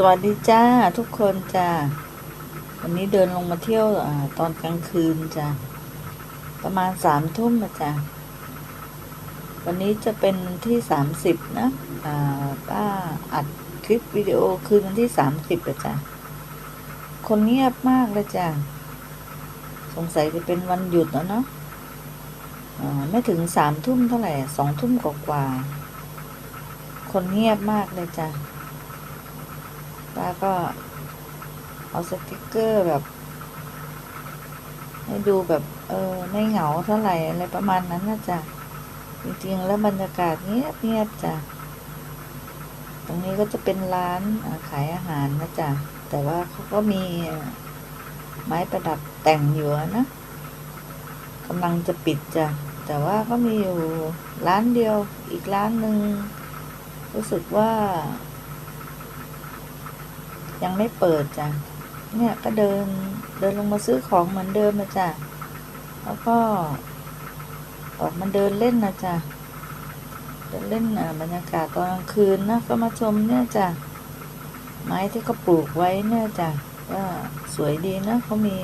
สวัสดีจ้าทุกคนจ้าวันนี้เดินลงมาเที่ยวอตอนกลางคืนจ้าประมาณสามทุ่มนะจ้าวันนี้จะเป็นที่สามสิบนะป้าอัดคลิปวิดีโอคืนวันที่สามสิบอะจ้าคนเงียบมากเลยจ้าสงสัยจะเป็นวันหยุดแล้วเนาะไม่ถึงสามทุ่มเท่าไหร่สองทุ่มกว่าคนเงียบมากเลยจ้า ป้าก็เอาสติกเกอร์แบบ ให้ดูแบบ เออไม่เหงาเท่าไหร่อะไรประมาณนั้นนะจ๊ะจริงๆ แล้วบรรยากาศเงียบเงียบจ้ะตรงนี้ก็จะเป็นร้านขายอาหารนะจ๊ะแต่ว่าเขาก็มีไม้ประดับแต่งอยู่นะกำลังจะปิดจ้ะแต่ว่าก็มีอยู่ร้านเดียวอีกร้านหนึ่งรู้สึกว่า ยังไม่เปิดจ้ะ เนี่ยก็เดินเดินลงมาซื้อของเหมือนเดิมนะจ้ะ แล้วก็ออกมาเดินเล่นนะจ้ะ เดินเล่นบรรยากาศตอนกลางคืนนะก็มาชมเนี่ยจ้ะ ไม้ที่เขาปลูกไว้เนี่ยจ้ะก็สวยดีนะเขามี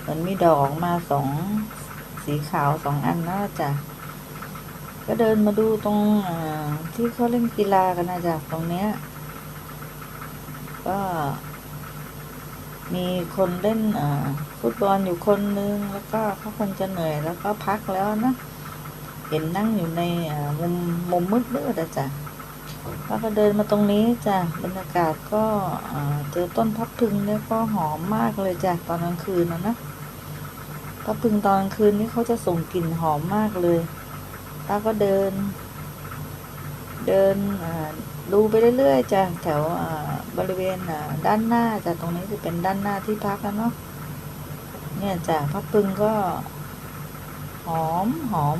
เหมือนมีดอกออกมาสองสีขาวสองอันนะจ้ะก็เดินมาดูตรงที่เขาเล่นกีฬากันนะจ้ะตรงเนี้ย ก็มีคนเล่นฟุตบอลอยู่คนนึง แล้วก็เขาคงจะเหนื่อยแล้วก็พักแล้วนะ เห็นนั่งอยู่ในมุมมุมมืดมืดอะจ้ะแล้วก็เดินมาตรงนี้จ้ะบรรยากาศก็เจอต้นพับพึงเนี่ยก็หอมมากเลยจ้ะตอนกลางคืนนะนะพับพึงตอนกลางคืนนี่เขาจะส่งกลิ่นหอมมากเลยแล้วก็เดิน เดินอ่า ดูไปเรื่อยๆจ้ะแถวบริเวณด้านหน้าจ้ะตรงนี้จะเป็นด้านหน้าที่พักแล้วเนาะเนี่ยจ้ะพับพึงก็ หอมหอม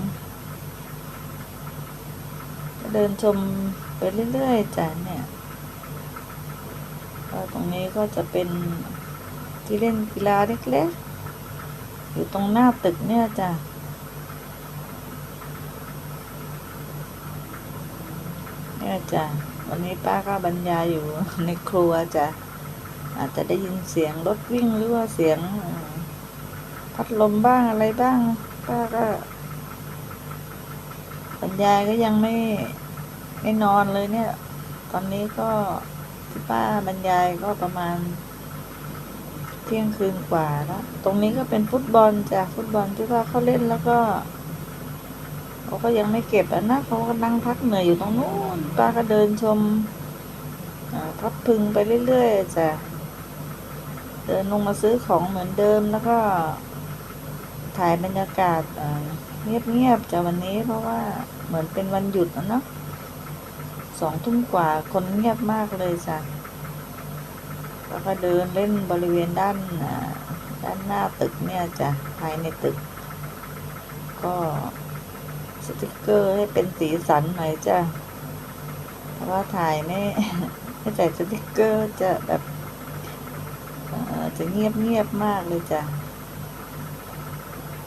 ก็เดินชมไปเรื่อยๆจ้ะเนี่ยตรงนี้ก็จะเป็นที่เล่นกีฬาเล็กๆ อยู่ตรงหน้าตึกเนี่ยจ้ะเนี่ยจ้ะ วันนี้ป้าก็บรรยายอยู่ในครัวจะอาจจะได้ยินเสียงรถวิ่งหรือว่าเสียงพัดลมบ้างอะไรบ้าง ป้าก็บรรยายก็ยังไม่ไม่นอนเลยเนี่ย ตอนนี้ก็ที่ป้าบรรยายก็ประมาณ เที่ยงคืนกว่าแล้ว ตรงนี้ก็เป็นฟุตบอลจ้ะฟุตบอลที่ว่าเขาเล่นแล้วก็ เขาก็ยังไม่เก็บอะนะเขาก็นั่งพักเหนื่อยอยู่ตรงนู้นป้าก็เดินชมพับพึงไปเรื่อยๆจ้ะเดินลงมาซื้อของเหมือนเดิมแล้วก็ถ่ายบรรยากาศเงียบๆจ้ะวันนี้เพราะว่าเหมือนเป็นวันหยุดนะเนาะสองทุ่มกว่าคนเงียบมากเลยจ้ะแล้วก็เดินเล่นบริเวณด้านด้านหน้าตึกเนี่ยจ้ะภายในตึก ก็ สติกเกอร์ให้เป็นสีสันหน่อยจ้ะเพราะว่าถ่ายไม่ไม่ใส่สติกเกอร์จะแบบจะเงียบเงียบมากเลยจ้ะ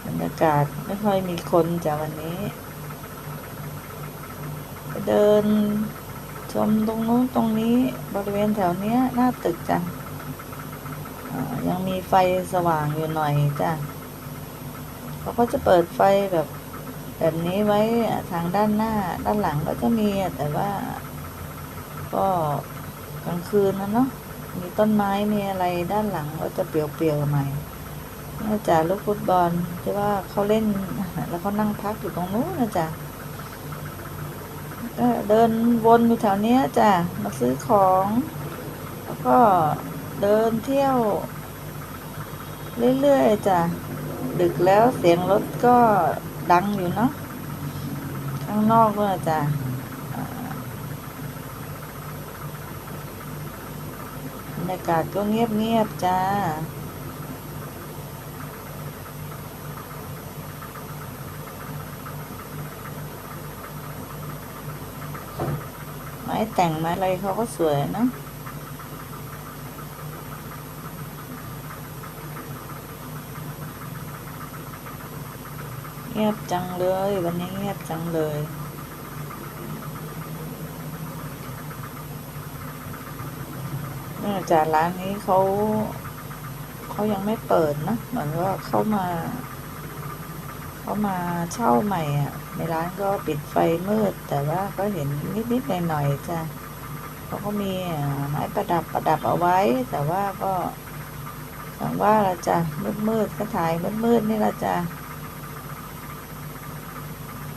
บรรยากาศไม่ค่อยมีคนจ้ะวันนี้เดินชมตรงนู้นตรงนี้บริเวณแถวเนี้ยหน้าตึกจ้ะอ่ายังมีไฟสว่างอยู่หน่อยจ้ะเขาก็จะเปิดไฟแบบ แบบนี้ไว้ทางด้านหน้าด้านหลังก็จะมีแต่ว่า ก็กลางคืนนะเนาะมีต้นไม้มีอะไรด้านหลังก็จะเปลี่ยวๆหน่อยน่าจะลูกฟุตบอลที่ว่าเขาเล่นแล้วเขานั่งพักอยู่ตรงนู้นนะจ๊ะก็เดินวนอยู่แถวนี้จ้ะมาซื้อของ แล้วก็เดินเที่ยว เรื่อยๆจ้ะดึกแล้วเสียงรถก็ ดังอยู่เนาะข้างนอกด้วยจ้ะอาบรรยากาศก็เงียบๆจ้าไม้แต่งไม้อะไรเขาก็สวยเนอะ เงียบจังเลย วันนี้เงียบจังเลย เนื่องจากร้านนี้เขาเขายังไม่เปิดนะ เหมือนว่าเข้ามาเขามาเช่าใหม่อะ ในร้านก็ปิดไฟมืด แต่ว่าก็เห็นนิดๆหน่อยๆจ้ะเขาก็มีไม้ประดับประดับเอาไว้ แต่ว่าก็อย่างว่าละจ้ะมืดๆก็ถ่ายมืดๆนี่ละจ้ะ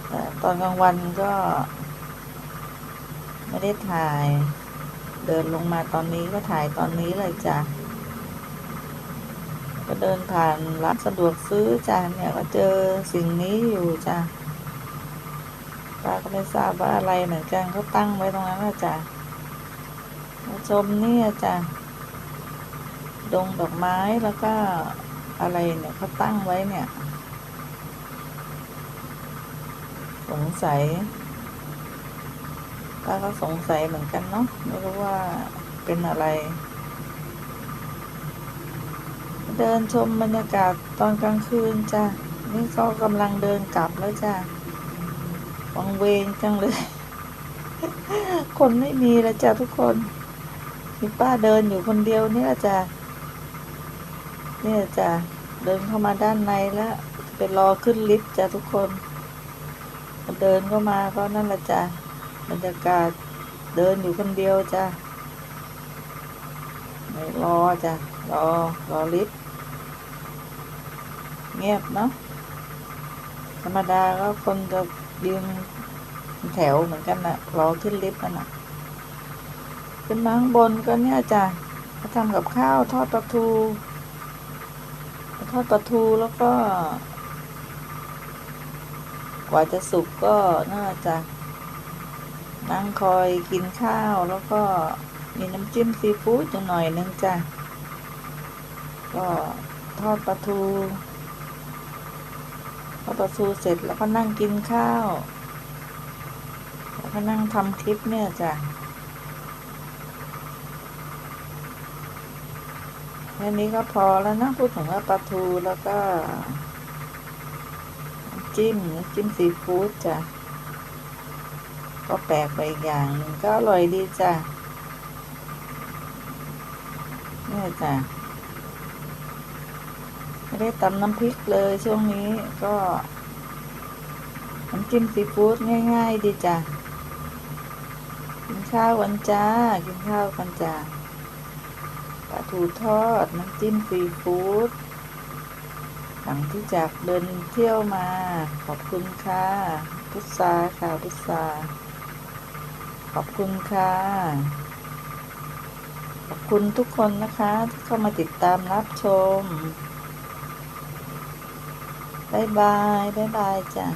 แตอนกลางวันก็ ไม่ได้ถ่าย เดินลงมาตอนนี้ก็ถ่ายตอนนี้เลยจ้ะ ก็เดินผ่านร้านสะดวกซื้อจ้ะเนี่ยก็เจอสิ่งนี้อยู่จ้ะป้าก็ไม่ทราบว่าอะไรเหมือนกันเขาตั้งไว้ตรงนั้นนะจ้ะมาชมนี่จ้ะดงดอกไม้แล้วก็อะไรเนี่ยเขาตั้งไว้เนี่ย สงสัยป้าก็สงสัยเหมือนกันเนาะไม่รู้ว่าเป็นอะไร เดินชมบรรยากาศตอนกลางคืนจ้ะนี่ก็กำลังเดินกลับแล้วจ้ะวังเวงจังเลย คนไม่มีแล้วจ้ะทุกคนมีป้าเดินอยู่คนเดียวนี่แหละจ้ะเนี่ยจ้ะเดินเข้ามาด้านในแล้วไปรอขึ้นลิฟต์จ้ะทุกคน เดินเข้ามาก็นั่นแหละจ้ะบรรยากาศเดินอยู่คนเดียวจ้ะไม่รอจ้ะรอรอลิฟต์เงียบเนาะธรรมดาก็คนจะยืนแถวเหมือนกันนะรอขึ้นลิฟต์กันนะขึ้นมาข้างบนก็เนี่ยจ้ะเขาทำกับข้าวทอดปลาทู ทอดปลาทูแล้วก็ กว่าจะสุกก็น่าจะนั่งคอยกินข้าวแล้วก็มีน้ำจิ้มซีฟู้ดอยู่หน่อยนึงจ้ะ ก็ทอดปลาทูทอดปลาทูเสร็จแล้วก็นั่งกินข้าว แล้วก็นั่งทำคลิปเนี่ยจ้ะแค่นี้ก็พอแล้วนะพูดถึงว่าปลาทูแล้วก็ จิ้มน้ำจิ้มซีฟู้ดจ้ะก็แปลกไปอีกอย่างนึงก็อร่อยดีจ้ะนี่จ้ะไม่ได้ตำน้ำพริกเลยช่วงนี้ก็น้ำจิ้มซีฟู้ดง่าย ๆ ดีจ้ะกินข้าวกันจ้า กินข้าวกันจ้าปลาทูทอดน้ำจิ้มซีฟู้ด ลังที่จากเดินเที่ยวมา ขอบคุณค่ะพุทธาค่ะพุทธาขอบคุณค่ะ ขอบคุณทุกคนนะคะ ที่เข้ามาติดตามรับชมบายบายบายบายจ้ะ